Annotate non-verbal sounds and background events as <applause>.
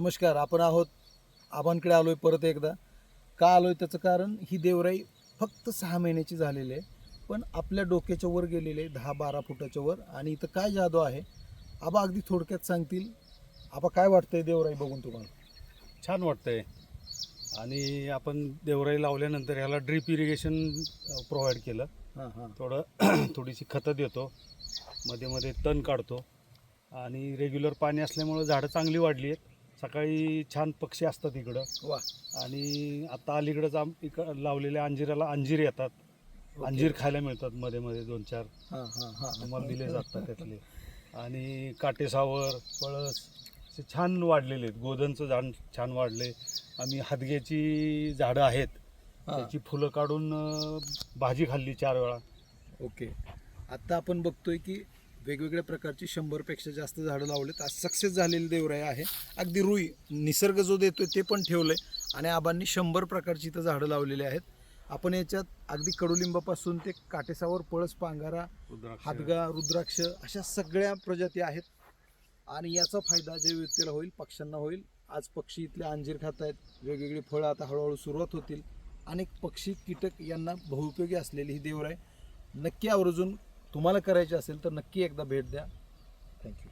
नमस्कार आपण आहोत आबांकडे आलोय परत एकदा. का आलोय त्याचं कारण ही देवराई फक्त सहा महिन्याची झालेली आहे पण आपल्या डोक्याच्या वर गेलेली आहे दहा बारा फुटाच्या वर. आणि इथं काय जादू आहे आबा अगदी थोडक्यात सांगतील. आबा काय वाटतंय देवराई बघून तुम्हाला? छान वाटतंय. आणि आपण देवराई लावल्यानंतर ह्याला ड्रीप इरिगेशन प्रोव्हाइड केलं. हां हां. थोडं <clears throat> थोडीशी खतं देतो. मध्ये मध्ये तण काढतो. आणि रेग्युलर पाणी असल्यामुळं झाडं चांगली वाढली आहेत. सकाळी छान पक्षी असतात इकडं. वा. आणि आता अलीकडंच आम इक लावलेल्या अंजिराला अंजीर येतात. अंजीर खायला मिळतात मध्ये मध्ये दोन चार. हां हां हां. आम्हाला दिले जातात त्यातले. आणि काटेसावर पळस असे छान वाढलेले आहेत. गोधनचं झाड छान वाढले. आम्ही हदग्याची झाडं आहेत. त्याची फुलं काढून भाजी खाल्ली चार वेळा. ओके. आता आपण बघतोय की वेगवेगळ्या प्रकारची शंभरपेक्षा जास्त झाडं लावलेत. आज सक्सेस झालेली देवराई आहे. अगदी रुई निसर्ग जो देतोय ते पण ठेवलंय. आणि आबांनी शंभर प्रकारची इथं झाडं लावलेली आहेत. आपण याच्यात अगदी कडुलिंबापासून ते काटेसावर पळस पांगारा रुद्राक्ष. हातगा रुद्राक्ष अशा सगळ्या प्रजाती आहेत. आणि याचा फायदा जैव व्यक्तीला होईल पक्ष्यांना होईल. आज पक्षी इथले अंजीर खात आहेत वेगवेगळी फळं आता हळूहळू सुरुवात होतील. अनेक पक्षी कीटक यांना बहुउपयोगी असलेली ही देवराई. नक्की आवर्जून तुम्हाला करायची असेल तर नक्की एकदा भेट द्या. थँक्यू